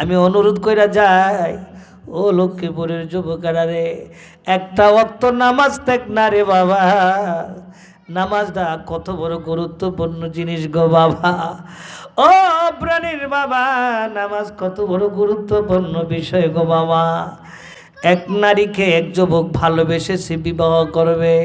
আমি অনুরোধ কইরা যাই। ও লক্ষ্মীপুরের যুবকেরা রে, একটা অক্ত নামাজ দেখ না রে বাবা। নামাজটা কত বড় গুরুত্বপূর্ণ জিনিস গো বাবা। ও প্রাণীর বাবা, নামাজ কত বড় গুরুত্বপূর্ণ বিষয় গো বাবা। এক নারীকে এক যুবক ভালোবেসেছে, বিবাহ করবে।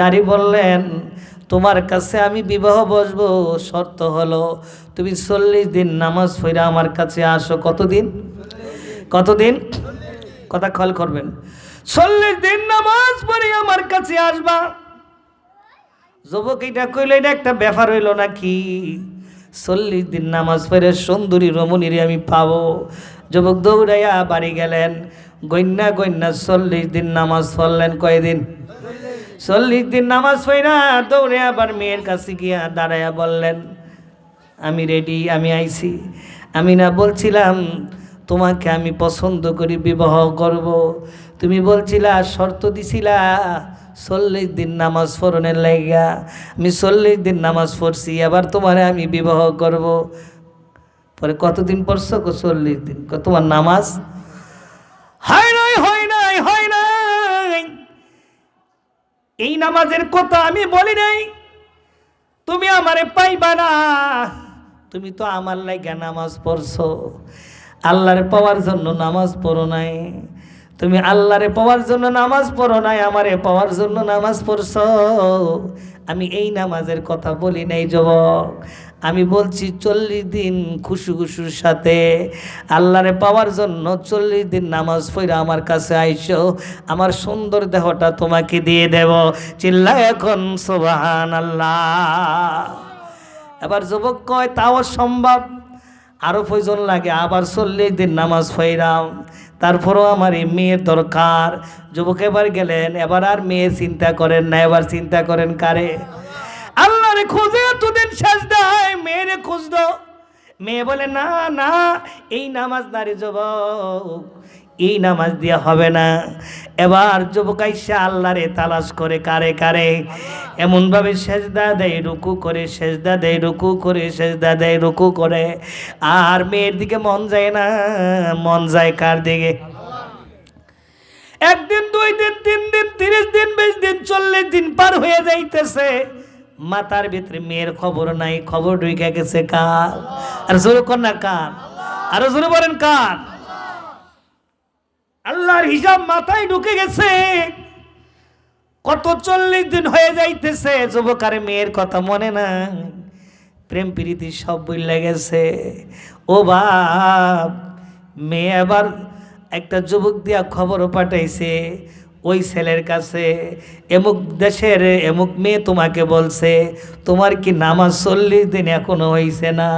নারী বললেন তোমার কাছে আমি বিবাহ বসবো, শর্ত হলো তুমি চল্লিশ দিন নামাজ ফিরে আমার কাছে আসো। কতদিন? কতদিন? কথা খল করবেন। চল্লিশ দিন নামাজ পড়ে আমার কাছে আসবা। যুবক এটা কইলে, এটা একটা ব্যাপার হইল নাকি? চল্লিশ দিন নামাজ পড়ে সুন্দরী রমণীরে আমি পাবো। যুবক দৌড়াইয়া বাড়ি গেলেন। গন্যা গন্যা চল্লিশ দিন নামাজ পড়লেন কয়দিন? চল্লিশ দিন নামাজ পড়া, দৌড়ে আবার মেয়ের কাছে গিয়া দাঁড়াইয়া বললেন, আমি রেডি আমি আইছি। আমি না বলছিলাম, তোমাকে আমি পছন্দ করি বিবাহ করব। তুমি বলছিলা, শর্ত দিছিলা, চল্লিশ দিন নামাজ পড়নের লাইগা। আমি চল্লিশ দিন নামাজ পড়ছি, আবার তোমারে আমি বিবাহ করব। পরে কতদিন পড়ছো চল্লিশ দিন? তোমার নামাজ? হয় এই নামাজের কথা আমি বলি নাই। তুমি আমারে পাইবা না। তুমি তো আমার লাইগা নামাজ পড়ছো। আল্লাহরে পাওয়ার জন্য নামাজ পড়ো নাই। তুমি আল্লাহরে পাওয়ার জন্য নামাজ পড়ো নাই, আমারে পাওয়ার জন্য নামাজ পড়ছ। আমি এই নামাজের কথা বলি নাই, যুবক। আমি বলছি চল্লিশ দিন খুশু খুশুর সাথে। আল্লাহরে পাওয়ার জন্য চল্লিশ দিন নামাজ পড়ে আমার কাছে আইসো, আমার সুন্দর দেহটা তোমাকে দিয়ে দেব। চিল্লা এখন সোবাহান আল্লাহ এবার যুবক কয়, তাও সম্ভব আরও প্রয়োজন লাগে, আবার চল্লিশ দিন নামাজ পড়াম তারপরও আমার এই মেয়ের দরকার। যুবক এবার গেলেন, এবার আর মেয়ে চিন্তা করেন না, এবার চিন্তা করেন কারে? আল্লাহরে খুঁজে, এতদিন শেষ দেয় মেয়েরে খুঁজদ মেয়ে বলে, না না, এই নামাজ নারী যুবক, এই নামাজ দিয়া হবে না। এবার যুবক আইসা আল্লাহরে তালাশ করে, কারে কারে? এমনভাবে সেজদা দেয়, রুকু করে, সেজদা দেয়, রুকু করে, সেজদা দেয়, রুকু করে। আর মেয়ের দিকে মন যায় না, মন যায় কার দিকে? একদিন, দুই দিন, তিন দিন, তিরিশ দিন, বিশ দিন, চল্লিশ দিন পার হয়ে যাইতেছে। মাথার ভিতরে মেয়ের খবর নাই, খবর ঢুকে গেছে কার? আর জোরে কন্যা কার? আরও জোরে বলেন কার? আল্লাহর হিসাব মাথায় ঢুকে গেছে। কত চল্লিশ দিন হয়ে যাইতেছে যুবকারে মেয়ের কথা মনে না প্রেম প্রীতি সব বইলে গেছে। ও বাপ, মেয়ে আবার একটা যুবক দিয়া খবরও পাঠাইছে। ওই ছেলের কাছে, এমুক দেশের এমুক মেয়ে তোমাকে বলছে, তোমার কি নামাজ চল্লিশ দিন এখনও হয়েছে না?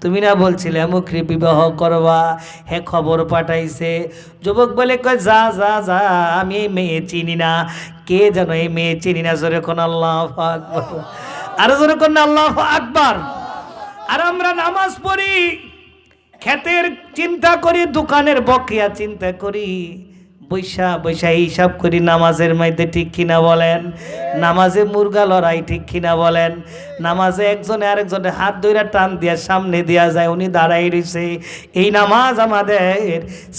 তুমি না বলছিলে এমুকরি বিবাহ করবা, হে খবর পাঠাইছে। যুবক বলে, কয়, যা যা যা, আমি এই মেয়ে চিনি না। কে যেন এই মেয়ে চিনি না? জোরে কোন আল্লাহ আকবর। আরও জোরে কোন আল্লাহ আকবর। আর আমরা নামাজ পড়ি ক্ষেতের চিন্তা করি, দোকানের বকেয়া চিন্তা করি। বৈশা বৈশা হিসাব করি নামাজের মধ্যে ঠিক কিনা বলেন? নামাজে মুরগা লড়াই ঠিক কিনা বলেন? নামাজে একজনে আরেকজনে হাত ধইরা টান দিয়া সামনে দেয়া যায়, উনি দাঁড়াই রয়েছে এই নামাজ আমাদের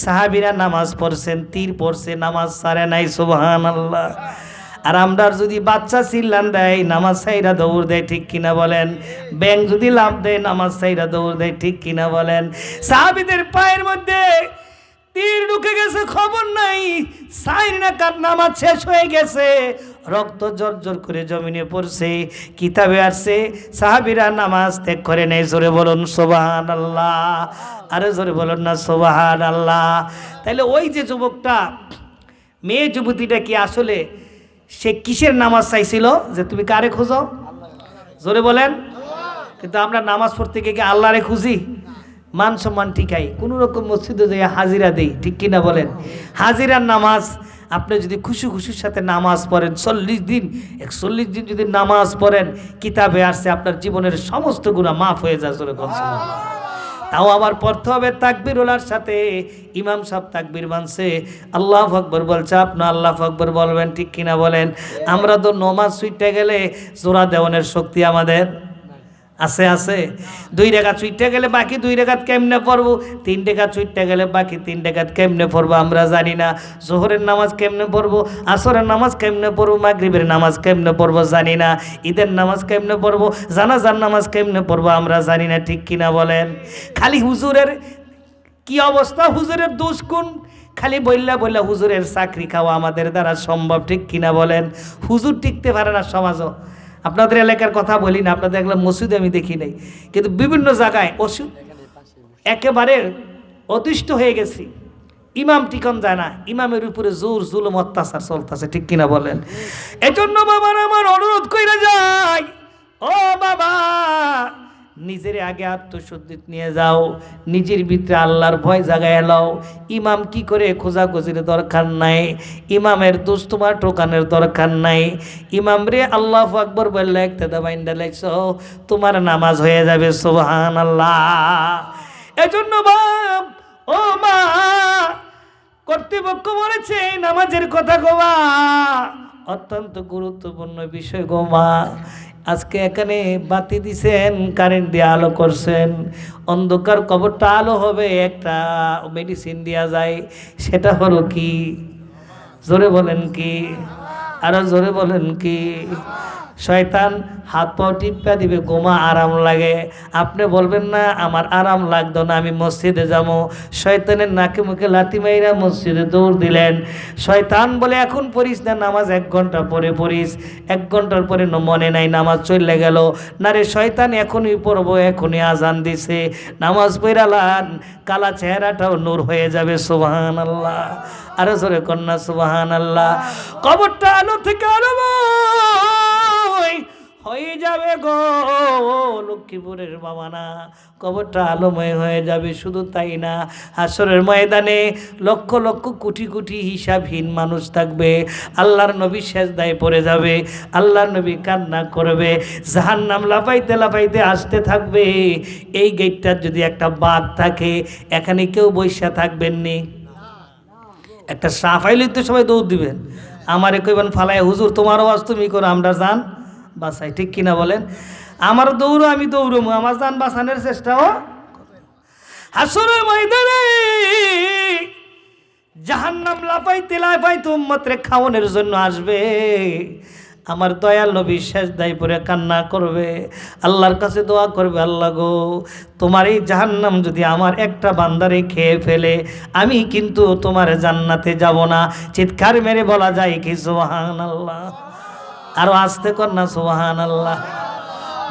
সাহাবিরা নামাজ পড়ছেন, তীর পড়ছে, নামাজ সারে নাই সুবহান আল্লাহ আর আমরা যদি বাচ্চা চিল্লান দেয়, নামাজ সাইরা দৌড় দেয় ঠিক কিনা বলেন? ব্যাং যদি লাভ দেয়, নামাজ সাইরা দৌড় দেয় ঠিক কিনা বলেন? সাহাবিদের পায়ের মধ্যে তীর ঢুকে গেছে, খবর নাই। সাইর না কার, নামাজ শেষ হয়ে গেছে। রক্ত জোর জোর করে জমিনে পড়ছে, কিতাবে আসছে, সাহাবিরা নামাজ ত্যাগ করে নেই জোরে বলুন সোবাহান আল্লাহ আরে জোরে বলুন না সোবাহান আল্লাহ তাইলে ওই যে যুবকটা, মেয়ে যুবতীটা কি আসলে, সে কিসের নামাজ চাইছিল? যে তুমি কারে খোঁজো? জোরে বলেন। কিন্তু আমরা নামাজ পড়তে গিয়ে কি আল্লাহরে খুঁজি? মান সম্মান ঠিকাই। কোনো রকম মসজিদে যাই হাজিরা দেই, ঠিক কিনা বলেন? হাজিরার নামাজ, আপনি যদি খুশি খুশির সাথে নামাজ পড়েন, চল্লিশ দিন, একচল্লিশ দিন যদি নামাজ পড়েন, কিতাবে আসছে আপনার জীবনের সমস্ত গুণা মাফ হয়ে যায় তাও আবার পড়তে হবে তাকবির ওলার সাথে। ইমাম সাহেব তাকবির মানছে, আল্লাহ আকবর বলছে, আপনি আল্লাহ আকবর বলবেন, ঠিক কিনা বলেন? আমরা তো নমাজ সুইটে গেলে জোড়া দেওয়ানের শক্তি আমাদের। আছে আছে। দুই রেখা চুইটে গেলে বাকি দুই রেখাত কেমনে পড়ব? তিন রেখা চুইটে গেলে বাকি তিন রেখাত কেমনে পড়ব আমরা জানি না। জোহরের নামাজ কেমনে পড়ব? আসরের নামাজ কেমনে পড়ব? মাগরিবের নামাজ কেমনে পড়ব জানি না। ঈদের নামাজ কেমনে পড়ব? জানাজার নামাজ কেমনে পড়ব আমরা জানি না, ঠিক কিনা বলেন? খালি হুজুরের কি অবস্থা? হুজুরের দোষ কোন? খালি বললা বললা হুজুরের চাকরি খাওয়া আমাদের দ্বারা সম্ভব, ঠিক কিনা বলেন? হুজুর টিকতে পারে না সমাজও। আপনাদের এলাকার কথা বলি না, আপনাদের এলাকার মসজিদে আমি দেখি নাই। কিন্তু বিভিন্ন জায়গায় ওষুধ একেবারে অতিষ্ঠ হয়ে গেছি। ইমাম টিকন যায় না, ইমামের উপরে জোর জুলুম, অত্যাচার চলতেছে, ঠিক কিনা বলেন? এজন্য বাবার আমার অনুরোধ করে যায় নিজের আগে আত্মশুদ্ধি নিয়ে যাও, নিজের ভিতরে আল্লাহর ভয় জাগায় এলাও ইমাম কি করে খোঁজাখুঁজির দরকার নাই? ইমামের দোষ তোমার টোকানের দরকার নাই। ইমাম রে আল্লাহ আকবর বললে একটা দাবাইন্ডা লাগছ, তোমার নামাজ হয়ে যাবে সোহান আল্লাহ এজন্য বাপ, ও মা, কর্তৃপক্ষ বলেছে নামাজের কথা গোমা অত্যন্ত গুরুত্বপূর্ণ বিষয় গোমা আজকে এখানে বাতি দিছেন কারেন্ট দিয়ে আলো করছেন। অন্ধকার কবরটা আলো হবে, একটা মেডিসিন দেওয়া যায়, সেটা হলো কি? জোরে বলেন কি? আরও জোরে বলেন কি? শয়তান হাত পাও টিপা দিবে গোমা আরাম লাগে। আপনি বলবেন, না, আমার আরাম লাগতো না, আমি মসজিদে যাব। শয়তানের নাকে মুখে লাথি মাইরা মসজিদে দৌড় দিলেন। শয়তান বলে, এখন পড়িস না, নামাজ এক ঘণ্টা পরে পড়িস। এক ঘণ্টার পরে মনে নাই, নামাজ চলে গেল। না রে শয়তান, এখনই পড়ব, এখনই আজান দিছে। নামাজ পড়ালান কালা চেহারাটাও নূর হয়ে যাবে সুবাহান আল্লাহ আরও জোরে কন্যা সুবাহান আল্লাহ কবরটা আলো থেকে হয়ে যাবে গো লক্ষ্মীপুরের বাবানা কবরটা আলোময় হয়ে যাবে, শুধু তাই না, হাসরের ময়দানে লক্ষ লক্ষ কোটি কোটি হিসাবহীন মানুষ থাকবে। আল্লাহর নবী সেজদায় পড়ে যাবে, আল্লাহর নবী কান্না করবে জাহান নাম লাফাইতে লাফাইতে আসতে থাকবে। এই গেটটার যদি একটা বাঘ থাকে, এখানে কেউ বৈশা থাকবেননি একটা সাফাইলে তো সবাই দৌড় দিবেন। আমারে কইবেন ফালাই হুজুর তোমার আওয়াজ তুমি করো, আমরা যান। বাসাই ঠিক কিনা বলেন? আমার দৌড়ো, আমি দৌড়মু, আমার যান বাঁচানোর চেষ্টাও হাসরের ময়দানে জাহান্নাম লাফাইতে লাফাইতে উম্মতরে খাওয়ানোর জন্য আসবে। আমার দয়াল নবী শেষ দায় পরে কান্না করবে। আল্লাহর কাছে দোয়া করবে, আল্লাহ গো, তোমার এই জাহান্নাম যদি আমার একটা বান্দারে খেয়ে ফেলে, আমি কিন্তু তোমার জান্নাতে যাব না। চিৎকার মেরে বলা যায় কি সোহান আল্লাহ আরও আসতে কর না সোহান আল্লাহ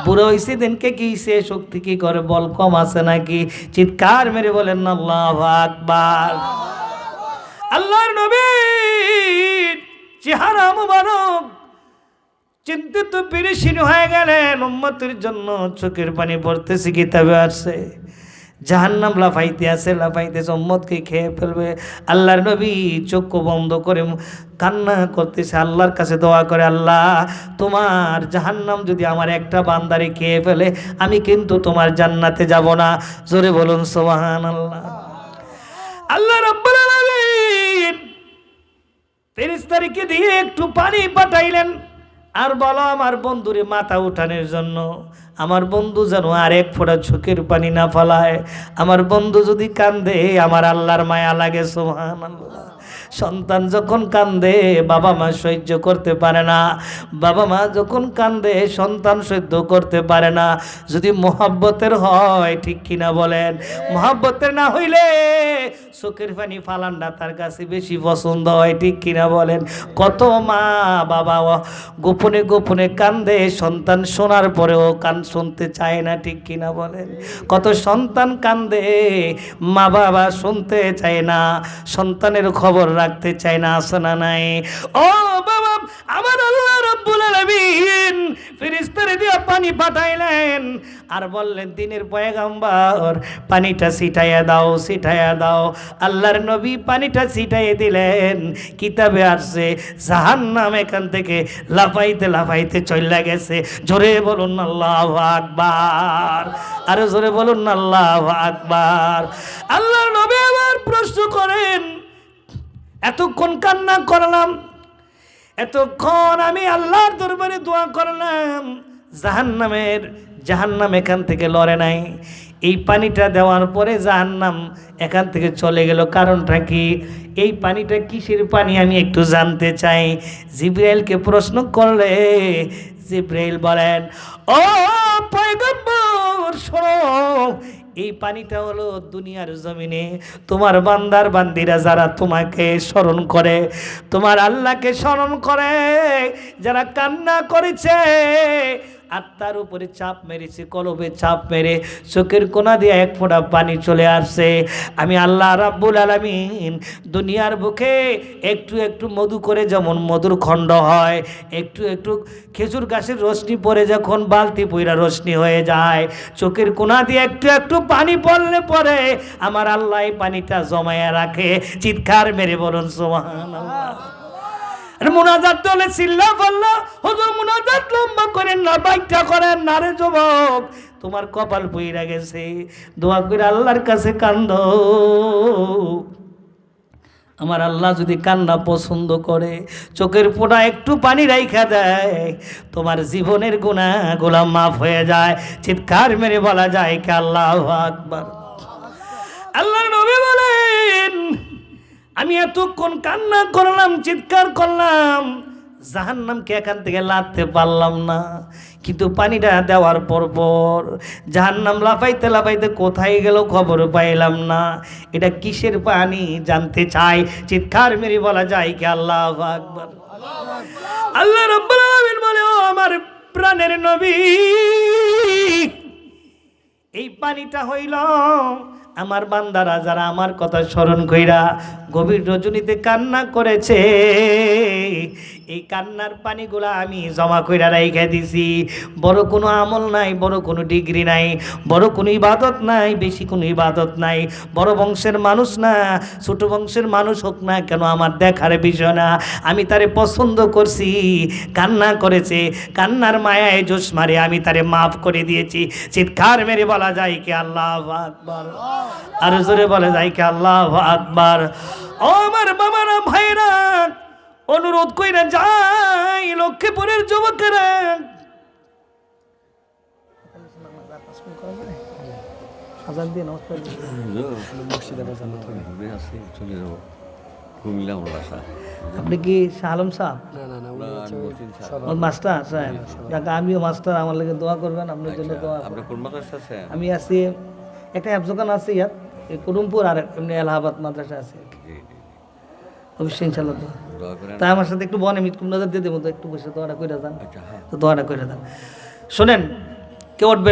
বুড়ো হয়েছে দিনকে কি সে শক্তি কি করে? বল, কম আছে নাকি? চিৎকার মেরে বলেন, আল্লাহ আকবার। আল্লাহর নবী চেহারা মুবারক। চিন্তিত পেরেশিন হয়ে গেলেন, উম্মতের জন্য চোখের পানি পড়তেছে, কিতাবে আছে জাহান্নাম লাফাইতে আছে, লাফাইতে সম্মতকে খেয়ে ফেলবে। আল্লাহর নবী চক্ষু বন্ধ করে কান্না করতেছে, আল্লাহর কাছে দোয়া করে, আল্লাহ, তোমার জাহান্নাম যদি আমার একটা বান্দারে খেয়ে ফেলে, আমি কিন্তু তোমার জান্নাতে যাব না। জোরে বলুন সোহান আল্লাহ আল্লাহ রাব্বুল আলামিন ফেরেশতাদেরকে দিয়ে একটু পানি পাঠাইলেন। আর বলো আমার বন্ধুরে মাথা উঠানোর জন্য। আমার বন্ধু যেন আর এক ফোঁটা চোখের পানি না ফলায়। আমার বন্ধু যদি কান্দে, আমার আল্লাহর মায়া লাগে সোহান আল্লাহ সন্তান যখন কান্দে, বাবা মা সহ্য করতে পারে না। বাবা মা যখন কান্দে, সন্তান সহ্য করতে পারে না। যদি মোহাব্বতের হয়, ঠিক কিনা বলেন? মোহাব্বতের না হইলে চোখের পানি ফালান্ডা তার কাছে বেশি পছন্দ হয়, ঠিক কিনা বলেন? কত মা বাবা গোপনে গোপনে কান্দে, সন্তান শোনার পরেও কান শুনতে চায় না, ঠিক কিনা বলেন? কত সন্তান কান্দে, মা বাবা শুনতে চায় না। সন্তানের খবর রাখতে চায় না আসনা নাই? ও বাবা, আমার আল্লাহ রব্বুল আলামিন ফেরেশতারে দিয়া পানি পাঠাইলেন আর বললেন, দিনের পয়গাম্বর, পানিটা ছিটাইয়া দাও ছিটাইয়া দাও। আল্লাহর নবী পানিটা ছিটাইয়ে দিলেন। কিতাবে আসছে, জাহান্নাম এখান থেকে লাফাইতে লাফাইতে চলে গেছে। জোরে বলুন, আল্লাহ আকবার। আরও জোরে বলুন, আল্লাহ আকবার। আল্লাহর নবী আবার প্রশ্ন করেন এতক্ষণ কান্না করলাম, এতক্ষণ আমি আল্লাহর দরবারে দোয়া করলাম, জাহান্নামের, জাহান্নাম এখান থেকে লড়ে নাই। এই পানিটা দেওয়ার পরে জাহান্নাম এখান থেকে চলে গেল। কারণটা কি? এই পানিটা কিসের পানি আমি একটু জানতে চাই। জিব্রাইলকে প্রশ্ন করলে জিব্রাইল বলেন, ও পয়গম্বর, শোনো এই পানিটা হলো দুনিয়ার জমিনে। তোমার বান্দার বান্দিরা যারা তোমাকে স্মরণ করে, তোমার আল্লাহকে স্মরণ করে, যারা কান্না করেছে আত্মার উপরে চাপ মেরেছে, কলবে চাপ মেরে চোখের কোনা দিয়ে এক ফোঁটা পানি চলে আসছে। আমি আল্লাহ রাব্বুল আলামিন দুনিয়ার বুকে একটু একটু মধু করে যেমন মধুর খণ্ড হয়, একটু একটু খেজুর গাছের রশ্মি পরে যখন বালতি পইরা রশ্মি হয়ে যায়, চোখের কোনা দিয়ে একটু একটু পানি পড়লে পরে আমার আল্লাহ পানিটা জমায়া রাখে। চিৎকার মেরে বলুন সোহান আরে মুনাজাত দলে চিল্লা পাল্লা হুজুর মুনাজাত লম্বা করেন না বাইকটা করেন না রে যুবক। তোমার কপাল বইরা গেছে, দোয়া করে আল্লাহর কাছে কান্দ। আমার আল্লাহ যদি কান্না পছন্দ করে, চোখের পোড়া একটু পানি রাইখা দেয়, তোমার জীবনের গুণা গোলাম মাফ হয়ে যায়। চিৎকার মেরে বলা যায় কে আল্লাহ আকবার। আল্লাহ নবী বলেন আমি এতক্ষণ কান্না করলাম, চিৎকার করলাম। জাহান জাহান্নামকে এখান থেকে লাথতে পারলাম না। কিন্তু পানিটা দেওয়ার পর পর জাহান্নাম লাফাইতে লাফাইতে কোথায় গেল খবর পাইলাম না। এটা কিসের পানি জানতে চাই? চিৎকার মেরে বলা যায় কি আল্লাহ আকবার? আল্লাহ রাব্বুল বলে, ও আমার প্রাণের নবী এই পানিটা হইল আমার বান্দারা যারা আমার কথা স্মরণ কইরা গভীর রজনীতে কান্না করেছে। এই কান্নার পানিগুলা আমি জমা কইরা রাইখা দিছি। বড় কোনো আমল নাই, বড় কোনো ডিগ্রি নাই, বড় কোনো ইবাদত নাই, বেশি কোনো ইবাদত নাই। বড় বংশের মানুষ না, ছোট বংশের মানুষ হোক না কেন, আমার দেখার বিষয় না। আমি তারে পছন্দ করছি, কান্না করেছে, কান্নার মায়ায় জোশ মারে আমি তারে মাফ করে দিয়েছি। চিৎকার মেরে বলা যায় কি আল্লাহ আকবার? আর জোরে বলা যায় কি আল্লাহ আকবার। ও আমার বাবারা ভাইরা অনুরোধ কইরা যাই লক্ষ্মীপুরের যুবকেরা। ঘুরে আসি চলে যাব। কুমিল্লা আমার বাসা। আপনি কি শাহ আলম সাহেব ও মাস্টার সাহেব যাক আমিও মাস্টার আমার লাগে দোয়া করবেন আপনার জন্য দোয়া আপনি কোন মাদ্রাসা আছে? আমি আছি একটা অ্যাপ দোকান আছে ইয়াত এই কুটুমপুর আর এমনি এলাহাবাদ মাদ্রাসা আছে। অবশ্যই ইনশাল্লাহ দোয়া দোয়া তাই আমার সাথে একটু বনে মিটকুম নজর দিয়ে দেবো তো একটু বসে দোয়াটা করে দেন আচ্ছা হ্যাঁ। তো দোয়াটা করে দেন শোনেন কেউ উঠবে